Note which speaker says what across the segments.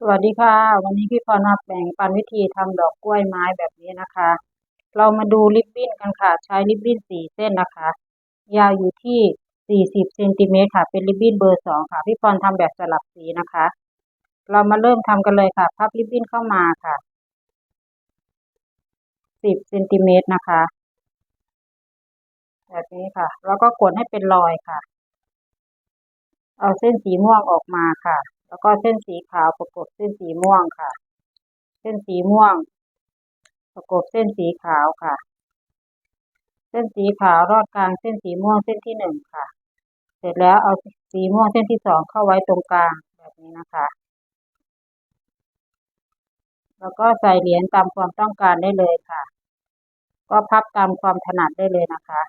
Speaker 1: สวัสดีค่ะ วันนี้พี่พรมาแบ่งปันวิธีทำดอกกล้วยไม้แบบนี้นะคะ เรามาดูริบบิ้นกันค่ะ ใช้ริบบิ้นสี่เส้นนะคะ ยาวอยู่ที่สี่สิบเซนติเมตรค่ะ เป็นริบบิ้นเบอร์สองค่ะ พี่พรทำแบบสลับสีนะคะ เรามาเริ่มทำกันเลยค่ะ พับริบบิ้นเข้ามาค่ะสิบเซนติเมตรนะคะ แบบนี้ค่ะ แล้วก็กดให้เป็นรอยค่ะ เอาเส้นสีม่วงออกมาค่ะ แล้วก็เส้นสีขาวประกบเส้นสีม่วงค่ะ เส้นสีม่วง ประกบเส้นสีขาวค่ะ เส้นสีขาวรอดกลางเส้นสีม่วงเส้นที่หนึ่งค่ะ เสร็จแล้วเอาสีม่วงเส้นที่สองเข้าไว้ตรงกลางแบบนี้นะคะ แล้วก็ใส่เหรียญตามความต้องการได้เลยค่ะ ก็พับตามความถนัดได้เลยนะคะ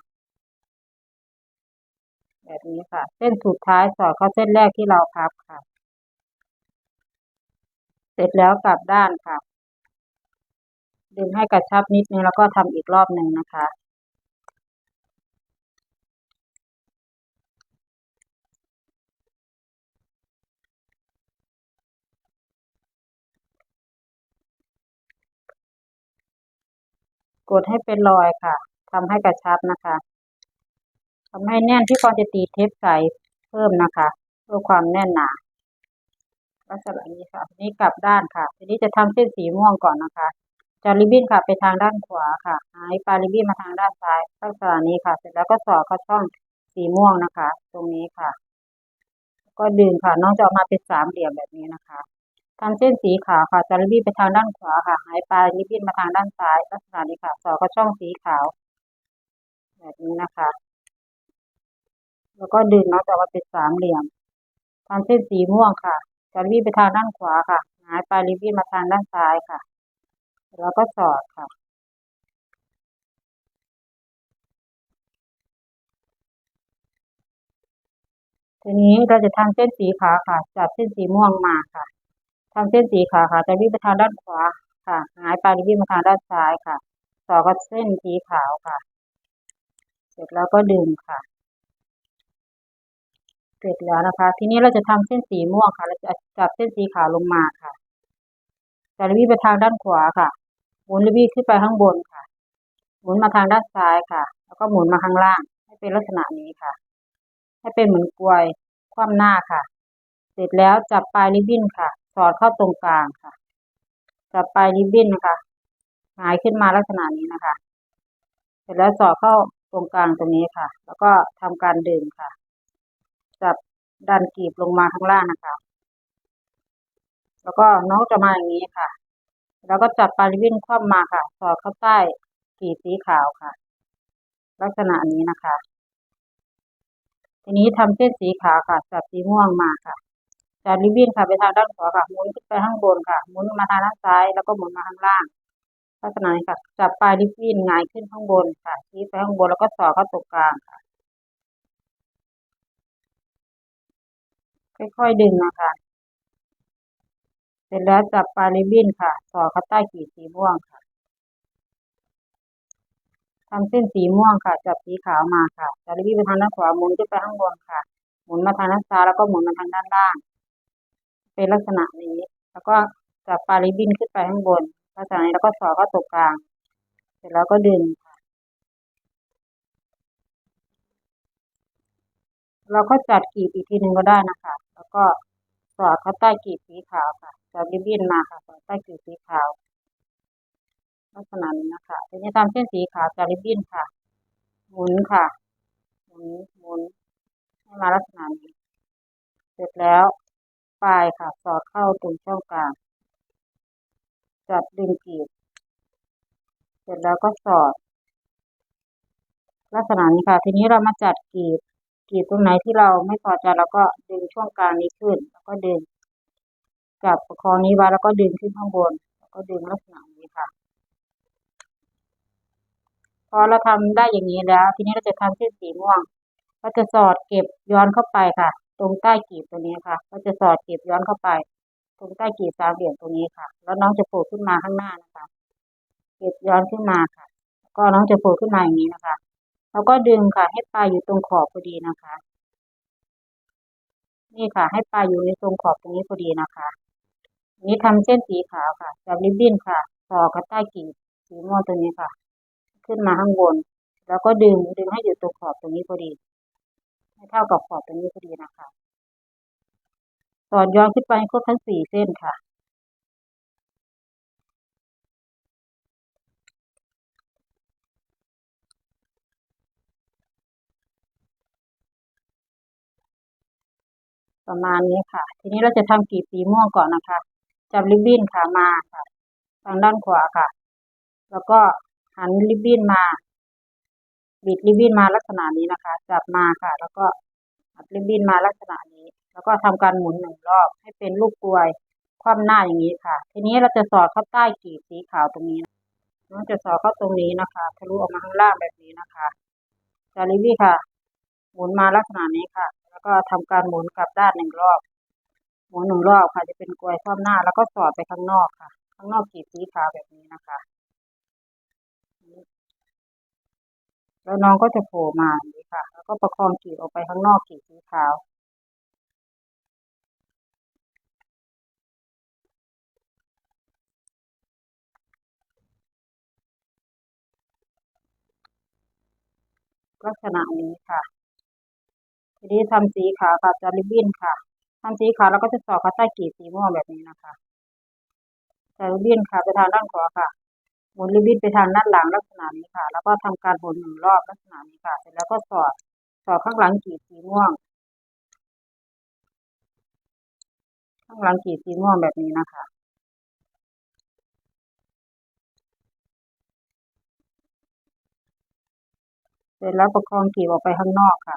Speaker 1: แบบนี้ค่ะ เส้นสุดท้ายสอดเข้าเส้นแรกที่เราพับค่ะ ร็จแล้วกลับด้านค่ะ ดึงให้กระชับนิดนึงแล้วก็ทำอีกรอบหนึ่งนะคะ กดให้เป็นรอยค่ะทำให้กระชับนะคะทำให้แน่นที่ควจะตีเทปใสเพิ่มนะคะ เพื่อความแน่นหนา ลักษณะนี้ค่ะนี่กลับด้านค่ะ ทีนี้จะทำเส้นสีม่วงก่อนนะคะจะริบบิ้นค่ะไปทางด้านขวาค่ะหายปลาริบบิ้นมาทางด้านซ้ายลักษณะนี้ค่ะ เสร็จแล้วก็สอดเข้าช่องสีม่วงนะคะ ตรงนี้ค่ะ ก็ดึงค่ะน้องจะออกมาเป็นสามเหลี่ยมแบบนี้นะคะทำเส้นสีขาวค่ะจะริบบิ้นไปทางด้านขวาค่ะหายปลาริบบิ้นมาทางด้านซ้ายลักษณะนี้ค่ะ สอดเข้าช่องสีขาว แบบนี้นะคะ แล้วก็ดึงน้องจะออกมาเป็นสามเหลี่ยมทำเส้นสีม่วงค่ะ จะรีบไปทางด้านขวาค่ะหายปลายริบบิ้มาทางด้านซ้ายค่ะ แล้วก็สอดค่ะ ทีนี้เราจะทำเส้นสีขาวค่ะ จับเส้นสีม่วงมาค่ะทำเส้นสีขาวค่ะจะรีบไปทางด้านขวาค่ะหายปลายริบบิ้มาทางด้านซ้ายค่ะต่อกับเส้นสีขาวค่ะ เสร็จแล้วก็ดึงค่ะ เสร็จแล้วนะคะ ทีนี้เราจะทำเส้นสีม่วงค่ะ เราจะจับเส้นสีขาวลงมาค่ะจะรีบไปทางด้านขวาค่ะ หมุนรีบขึ้นไปข้างบนค่ะ หมุนมาทางด้านซ้ายค่ะ แล้วก็หมุนมาข้างล่าง ให้เป็นลักษณะนี้ค่ะ ให้เป็นเหมือนกลวยคว่ำหน้าค่ะ เสร็จแล้วจับปลายริบบิ้นค่ะ สอดเข้าตรงกลางค่ะ จับปลายริบบิ้นนะคะหายขึ้นมาลักษณะนี้นะคะ เสร็จแล้วสอดเข้าตรงกลางตรงนี้ค่ะ แล้วก็ทำการดึงค่ะ ดันกีบลงมาข้างล่างนะคะ แล้วก็น้องจะมาอย่างนี้ค่ะ แล้วก็จับปลายริบบิ้นคว่ำมาค่ะ สอดเข้าใต้กีบสีขาวค่ะ ลักษณะนี้นะคะ ทีนี้ทำเส้นสีขาวค่ะ จับสีม่วงมาค่ะจับริบบิ้นค่ะไปทางด้านขวาค่ะหมุนขึ้นไปข้างบนค่ะหมุนมาทางด้านซ้ายแล้วก็หมุนมาข้างล่างลักษณะนี้ค่ะจับปลายริบบิ้นงายขึ้นข้างบนค่ะชี้ไปข้างบนแล้วก็สอดเข้าตรงกลางค่ะ ค่อยๆดึงนะคะ เสร็จแล้วจับปลายริบบิ้นค่ะสอดเข้าใต้ขีดสีม่วงค่ะทำเส้นสีม่วงค่ะ จับสีขาวมาค่ะจับริบบิ้นไปทางด้านขวาหมุนขึ้นไปข้างบนค่ะ หมุนมาทางด้านซ้ายแล้วก็หมุนมาทางด้านล่าง เป็นลักษณะนี้ แล้วก็จับปลายริบบิ้นขึ้นไปข้างบนลักษณะนี้แล้วก็สอดเข้าตรงกลาง เสร็จแล้วก็ดึงค่ะเราก็จัดกีบอีกทีหนึ่งก็ได้นะคะ ก็สอดเข้าใต้กีบสีขาวค่ะจับริบบิ้นมาค่ะสอดใต้กีบสีขาว ลักษณะนี้นะคะทีนี้ทำเส้นสีขาวจับริบบิ้นค่ะ หมุนค่ะ หมุนหมุนให้มาลักษณะนี้ เสร็จแล้วปลายค่ะ สอดเข้าตรงช่องกลางจับดึงกีบเสร็จแล้วก็สอด ลักษณะนี้ค่ะ ทีนี้เรามาจัดกีบ กีบตรงไหนที่เราไม่พอใจเราก็ดึงช่วงกลางนี้ขึ้น แล้วก็ดึงจับประคองนี้ไว้แล้วก็ดึงขึ้นข้างบน แล้วก็ดึงลักษณะนี้ค่ะ พอเราทำได้อย่างนี้แล้ว ทีนี้เราจะทำเส้นสีม่วงก็จะสอดเก็บย้อนเข้าไปค่ะ ตรงใต้กีบตัวนี้ค่ะ ก็จะสอดเก็บย้อนเข้าไป ตรงใต้กีบสามเหลี่ยมตรงนี้ค่ะ แล้วน้องจะโผล่ขึ้นมาข้างหน้านะคะ เก็บย้อนขึ้นมาค่ะ ก็น้องจะโผล่ขึ้นมาอย่างนี้นะคะ แล้วก็ดึงค่ะ ให้ปลายอยู่ตรงขอบพอดีนะคะ นี่ค่ะ ให้ปลายอยู่ในตรงขอบตรงนี้พอดีนะคะนี้ทำเส้นสีขาวค่ะจับริบบิ้นค่ะต่อกับใต้กีบสีม่วงตรงนี้ค่ะ ขึ้นมาข้างบน แล้วก็ดึงดึงให้อยู่ตรงขอบตรงนี้พอดีให้เท่ากับขอบตรงนี้พอดีนะคะสอดย้อนขึ้นไปครบทั้งสี่เส้นค่ะ ประมาณนี้ค่ะ ทีนี้เราจะทำกีบสีม่วงก่อนนะคะ จับริบบิ้นค่ะมาค่ะ ทางด้านขวาค่ะ แล้วก็หันริบบิ้นมา บิดริบบิ้นมาลักษณะนี้นะคะ จับมาค่ะ แล้วก็หัดริบบิ้นมาลักษณะนี้ แล้วก็ทำการหมุนหนึ่งรอบให้เป็นลูกกลวยคว่ำหน้าอย่างนี้ค่ะ ทีนี้เราจะสอดเข้าใต้กีบสีขาวตรงนี้เราจะสอดเข้าตรงนี้นะคะทะลุออกมาข้างล่างแบบนี้นะคะจาริบี้ค่ะ หมุนมาลักษณะนี้ค่ะ แล้วก็ทำการหมุนกลับด้านหนึ่งรอบ หมุนหนึ่งรอบค่ะ จะเป็นกลวยคว่ำหน้า แล้วก็สอดไปข้างนอกค่ะ ข้างนอกกีบสีขาวแบบนี้นะคะ แล้วน้องก็จะโผล่มาอย่างนี้ค่ะ แล้วก็ประคองกีบออกไปข้างนอกกีบสีขาวลักษณะนี้ค่ะ ทีนี้ทำสีขาวกับจาริบบิ้นค่ะทำสีขาวแล้วก็จะสอดเข้าใต้กีบสีม่วงแบบนี้นะคะจาริบบิ้นค่ะไปทางด้านขวาค่ะหมุนริบบิ้นไปทางด้านหลังลักษณะนี้ค่ะ แล้วก็ทำการหมุนหนึ่งรอบลักษณะนี้ค่ะ เสร็จแล้วก็สอดสอดข้างหลังกีบสีม่วง ข้างหลังกีบสีม่วงแบบนี้นะคะเสร็จแล้วประคองกีบออกไปข้างนอกค่ะ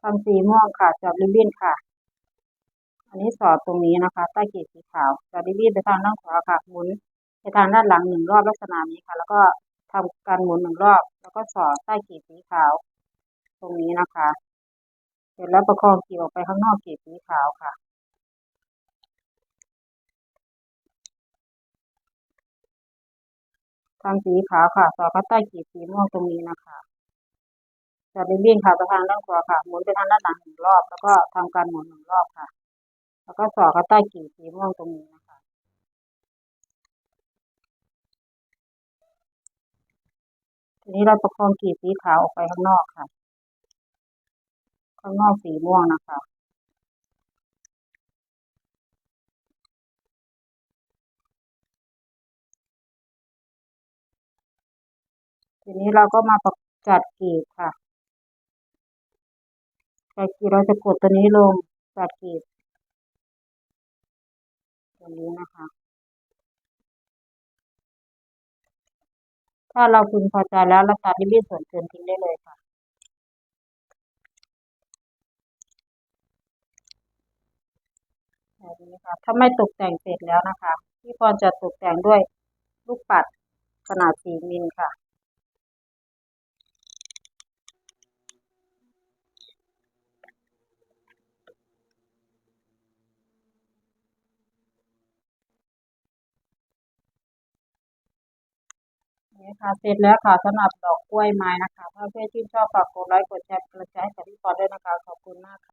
Speaker 1: ทำสีม่วงค่ะจับริบบิ้นค่ะ อันนี้สอดตรงนี้นะคะ ใต้กลีบสีขาวจับริบบิ้นไปทางด้านขวาค่ะ หมุนไปทางด้านหลังหนึ่งรอบลักษณะนี้ค่ะ แล้วก็ทำการหมุนหนึ่งรอบ แล้วก็สอดใต้กลีบสีขาว ตรงนี้นะคะ เสร็จแล้วประคองกลีบออกไปข้างนอกกลีบสีขาวค่ะทำสีขาวค่ะ สอดเข้าใต้กลีบสีม่วงตรงนี้นะคะ จับริบบิ้นค่ะไปทางด้านขวาค่ะ หมุนไปทางด้านหลังหนึ่งรอบ แล้วก็ทำการหมุนหนึ่งรอบค่ะ แล้วก็สอดเข้าใต้กลีบสีม่วงตรงนี้นะคะทีนี้เราประคองกลีบสีขาวออกไปข้างนอกค่ะ ข้างนอกสีม่วงนะคะทีนี้เราก็มาประจัดกีบค่ะ จัดกลีบเราจะกดตัวนี้ลงจัดกลีบตัวนี้นะคะ ถ้าเราพึงพอใจแล้วเราตัดริบบิ้นส่วนเกินทิ้งได้เลยค่ะแบบนี้ค่ะ ถ้าไม่ตกแต่งเสร็จแล้วนะคะ พี่พรจะตกแต่งด้วยลูกปัดขนาด 4 มิลค่ะ นี่ค่ะเสร็จแล้วค่ะสำหรับดอกกล้วยไม้นะคะ ถ้าเพื่อนชื่นชอบฝากกดไลค์กดแชร์กระจให้กับพี่ปอด้วยนะคะ ขอบคุณมากค่ะ